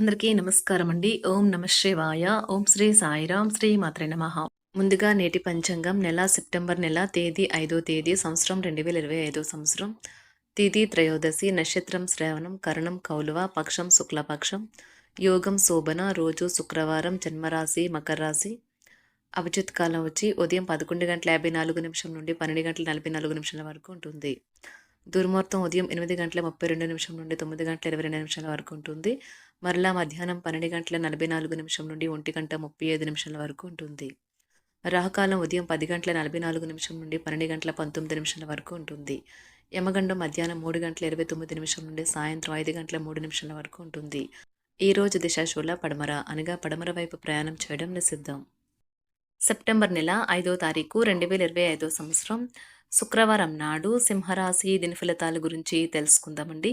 అందరికీ నమస్కారం అండి. ఓం నమ శివాయ. ఓం శ్రీ సాయిరాం శ్రీ మాత్రే నమ. ముందుగా నేటి పంచాంగం నెల సెప్టెంబర్ నెల తేదీ ఐదో తేదీ సంవత్సరం రెండు వేల ఇరవై ఐదో సంవత్సరం. తిథి త్రయోదశి నక్షత్రం శ్రవణం కరణం కౌలువ పక్షం శుక్లపక్షం యోగం శోభన రోజు శుక్రవారం జన్మరాశి మకర రాశి అభిజిత్ కాలం వచ్చి ఉదయం పదకొండు గంటల యాభై నాలుగు నిమిషం నుండి పన్నెండు గంటల నలభై నాలుగు నిమిషాల వరకు ఉంటుంది. దుర్ముహూర్తం ఉదయం ఎనిమిది గంటల ముప్పై రెండు నిమిషం నుండి తొమ్మిది గంటల ఇరవై రెండు నిమిషాల వరకు ఉంటుంది. మరలా మధ్యాహ్నం పన్నెండు గంటల నలభై నాలుగు నిమిషం నుండి ఒంటి గంట ముప్పై ఐదు నిమిషాల వరకు ఉంటుంది. రాహుకాలం ఉదయం పది గంటల నలభై నాలుగు నిమిషం నుండి పన్నెండు గంటల పంతొమ్మిది నిమిషాల వరకు ఉంటుంది. యమగండం మధ్యాహ్నం మూడు గంటల ఇరవై తొమ్మిది నిమిషం నుండి సాయంత్రం ఐదు గంటల మూడు నిమిషాల వరకు ఉంటుంది. ఈ రోజు దిశాశూల పడమర అనగా పడమర వైపు ప్రయాణం చేయడం నిషిద్ధం. సెప్టెంబర్ నెల ఐదో తారీఖు రెండు వేల ఇరవై ఐదో సంవత్సరం. శుక్రవారం నాడు సింహరాశి దినఫలితాల గురించి తెలుసుకుందామండి.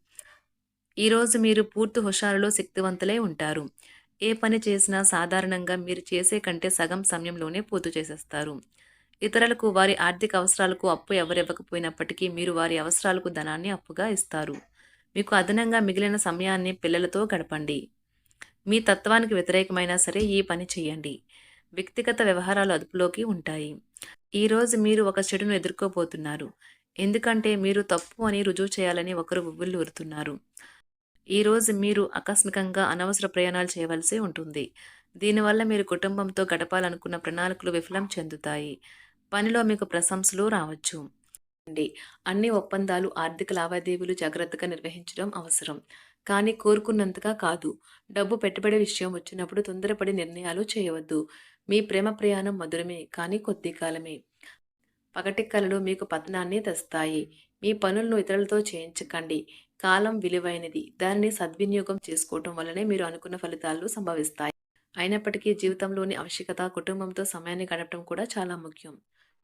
ఈరోజు మీరు పూర్తి హుషారులో శక్తివంతులై ఉంటారు. ఏ పని చేసినా సాధారణంగా మీరు చేసే కంటే సగం సమయంలోనే పూర్తి చేసేస్తారు. ఇతరులకు వారి ఆర్థిక అవసరాలకు అప్పు ఎవరివ్వకపోయినప్పటికీ మీరు వారి అవసరాలకు ధనాన్ని అప్పుగా ఇస్తారు. మీకు అదనంగా మిగిలిన సమయాన్ని పిల్లలతో గడపండి. మీ తత్వానికి వ్యతిరేకమైనా సరే ఈ పని చేయండి. వ్యక్తిగత వ్యవహారాలు అదుపులోకి ఉంటాయి. ఈరోజు మీరు ఒక చెడును ఎదుర్కోబోతున్నారు. ఎందుకంటే మీరు తప్పు అని రుజువు చేయాలని ఒకరు ఉవ్వులు ఊరుతున్నారు. ఈరోజు మీరు ఆకస్మికంగా అనవసర ప్రయాణాలు చేయవలసి ఉంటుంది. దీనివల్ల మీరు కుటుంబంతో గడపాలనుకున్న ప్రణాళికలు విఫలం చెందుతాయి. పనిలో మీకు ప్రశంసలు రావచ్చు. అండి. అన్ని ఒప్పందాలు ఆర్థిక లావాదేవీలు జాగ్రత్తగా నిర్వహించడం అవసరం. కానీ కోరుకున్నంతగా కాదు. డబ్బు పెట్టుబడి విషయం వచ్చినప్పుడు తొందరపడి నిర్ణయాలు చేయవద్దు. మీ ప్రేమ ప్రయాణం మధురమే కానీ కొద్ది కాలమే. పగటి కళలు మీకు పతనాన్ని తెస్తాయి. మీ పనులను ఇతరులతో చేయించకండి. కాలం విలువైనది. దానిని సద్వినియోగం చేసుకోవటం వల్లనే మీరు అనుకున్న ఫలితాలు సంభవిస్తాయి. అయినప్పటికీ జీవితంలోని ఆవశ్యకత కుటుంబంతో సమయాన్ని గడపడం కూడా చాలా ముఖ్యం.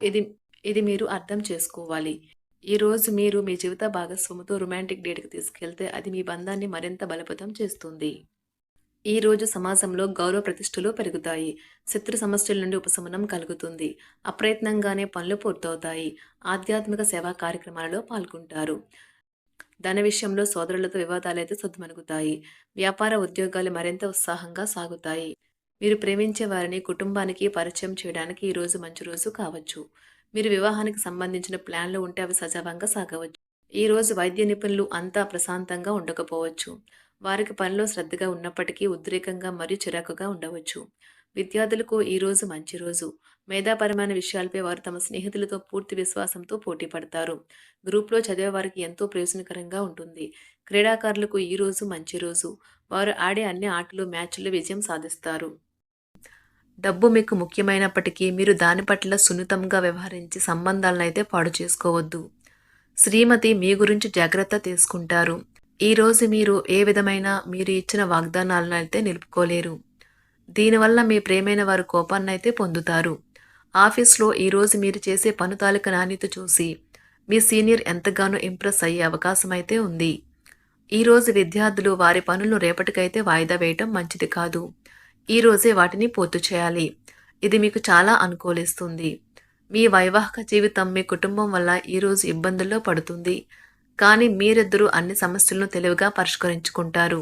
ఇది ఇది మీరు అర్థం చేసుకోవాలి. ఈ రోజు మీరు మీ జీవిత భాగస్వామితో రొమాంటిక్ డేట్కి తీసుకెళ్తే అది మీ బంధాన్ని మరింత బలపతం చేస్తుంది. ఈ రోజు సమాజంలో గౌరవ ప్రతిష్టలు పెరుగుతాయి. శత్రు సమస్యల నుండి ఉపశమనం కలుగుతుంది. అప్రయత్నంగానే పనులు పూర్తవుతాయి. ఆధ్యాత్మిక సేవా కార్యక్రమాలలో పాల్గొంటారు. ధన విషయంలో సోదరులతో వివాదాలైతే సద్దుమణుగుతాయి వ్యాపార ఉద్యోగాలు మరింత ఉత్సాహంగా సాగుతాయి. మీరు ప్రేమించే వారిని కుటుంబానికి పరిచయం చేయడానికి ఈ రోజు మంచి రోజు కావచ్చు. మీరు వివాహానికి సంబంధించిన ప్లాన్లు ఉంటే అవి సజావంగా సాగవచ్చు. ఈ రోజు వైద్య నిపుణులు అంతా ప్రశాంతంగా ఉండకపోవచ్చు. వారికి పనిలో శ్రద్ధగా ఉన్నప్పటికీ ఉద్రేకంగా మరియు చిరాకుగా ఉండవచ్చు. విద్యార్థులకు ఈ రోజు మంచి రోజు. మేధాపరమైన విషయాలపై వారు తమ స్నేహితులతో పూర్తి విశ్వాసంతో పోటీ పడతారు. గ్రూప్లో చదివే వారికి ఎంతో ప్రయోజనకరంగా ఉంటుంది. క్రీడాకారులకు ఈ రోజు మంచి రోజు. వారు ఆడే అన్ని ఆటలు మ్యాచ్లు విజయం సాధిస్తారు. డబ్బు మీకు ముఖ్యమైనప్పటికీ మీరు దాని పట్ల సున్నితంగా వ్యవహరించి సంబంధాలను అయితే పాడు చేసుకోవద్దు. శ్రీమతి మీ గురించి జాగ్రత్త తీసుకుంటారు. ఈ రోజు మీరు ఏ విధమైన మీరు ఇచ్చిన వాగ్దానాలను అయితే నిలుపుకోలేరు. దీనివల్ల మీ ప్రేమైన వారు కోపాన్నైతే పొందుతారు. ఆఫీస్లో ఈరోజు మీరు చేసే పను తాలూక నాణ్యత చూసి మీ సీనియర్ ఎంతగానో ఇంప్రెస్ అయ్యే అవకాశం అయితే ఉంది ఈరోజు విద్యార్థులు వారి పనులు రేపటికైతే వాయిదా వేయటం మంచిది కాదు. ఈ రోజే వాటిని పూర్తి చేయాలి. ఇది మీకు చాలా అనుకూలిస్తుంది. మీ వైవాహిక జీవితం మీ కుటుంబం వల్ల ఈరోజు ఇబ్బందుల్లో పడుతుంది. కానీ మీరిద్దరూ అన్ని సమస్యలను తెలివిగా పరిష్కరించుకుంటారు.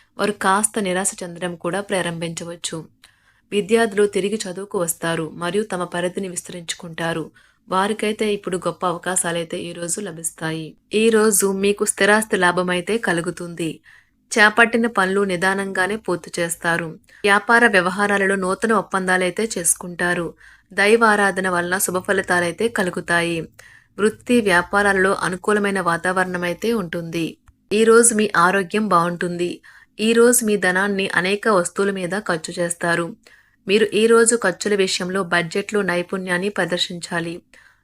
వారు కాస్త నిరాశ చెందడం కూడా ప్రారంభించవచ్చు. విద్యార్థులు తిరిగి చదువుకు వస్తారు మరియు తమ పరిధిని విస్తరించుకుంటారు. వారికైతే ఇప్పుడు గొప్ప అవకాశాలైతే ఈరోజు లభిస్తాయి. ఈ రోజు మీకు స్థిరాస్తి లాభమైతే కలుగుతుంది. చేపట్టిన పనులు నిదానంగానే పూర్తి చేస్తారు. వ్యాపార వ్యవహారాలలో నూతన ఒప్పందాలైతే చేసుకుంటారు. దైవ ఆరాధన వలన శుభ ఫలితాలైతే కలుగుతాయి. వృత్తి వ్యాపారాలలో అనుకూలమైన వాతావరణం అయితే ఉంటుంది ఈరోజు మీ ఆరోగ్యం బాగుంటుంది. ఈరోజు మీ ధనాన్ని అనేక వస్తువుల మీద ఖర్చు చేస్తారు. మీరు ఈరోజు ఖర్చుల విషయంలో బడ్జెట్లో నైపుణ్యాన్ని ప్రదర్శించాలి.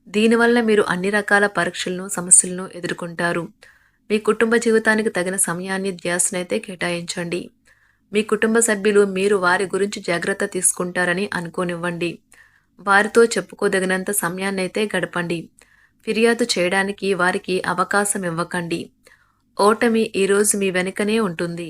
దీనివల్ల మీరు అన్ని రకాల పరీక్షలను సమస్యలను ఎదుర్కొంటారు. మీ కుటుంబ జీవితానికి తగిన సమయాన్ని ధ్యాసనైతే కేటాయించండి. మీ కుటుంబ సభ్యులు మీరు వారి గురించి జాగ్రత్త తీసుకుంటారని అనుకోనివ్వండి. వారితో చెప్పుకోదగినంత సమయాన్ని అయితే గడపండి. ఫిర్యాదు చేయడానికి వారికి అవకాశం ఇవ్వకండి. ఓటమి ఈరోజు మీ వెనుకనే ఉంటుంది.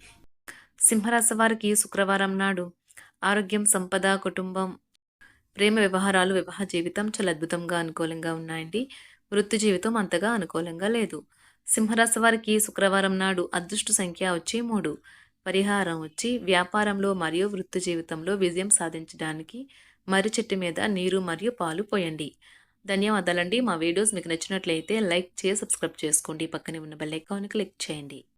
సింహరాశి వారికి శుక్రవారం నాడు ఆరోగ్యం సంపద కుటుంబం ప్రేమ వ్యవహారాలు వివాహ జీవితం చాలా అద్భుతంగా అనుకూలంగా ఉన్నాయండి. వృత్తి జీవితం అంతగా అనుకూలంగా లేదు. సింహరాశి వారికి శుక్రవారం నాడు అదృష్ట సంఖ్య వచ్చి మూడు. పరిహారం వచ్చి వ్యాపారంలో మరియు వృత్తి జీవితంలో విజయం సాధించడానికి మర్రి చెట్టు మీద నీరు మరియు పాలు పోయండి. ధన్యవాదాలండి. మా వీడియోస్ మీకు నచ్చినట్లయితే లైక్ చేసి సబ్స్క్రైబ్ చేసుకోండి. పక్కనే ఉన్న బెల్ ఐకాన్ క్లిక్ చేయండి.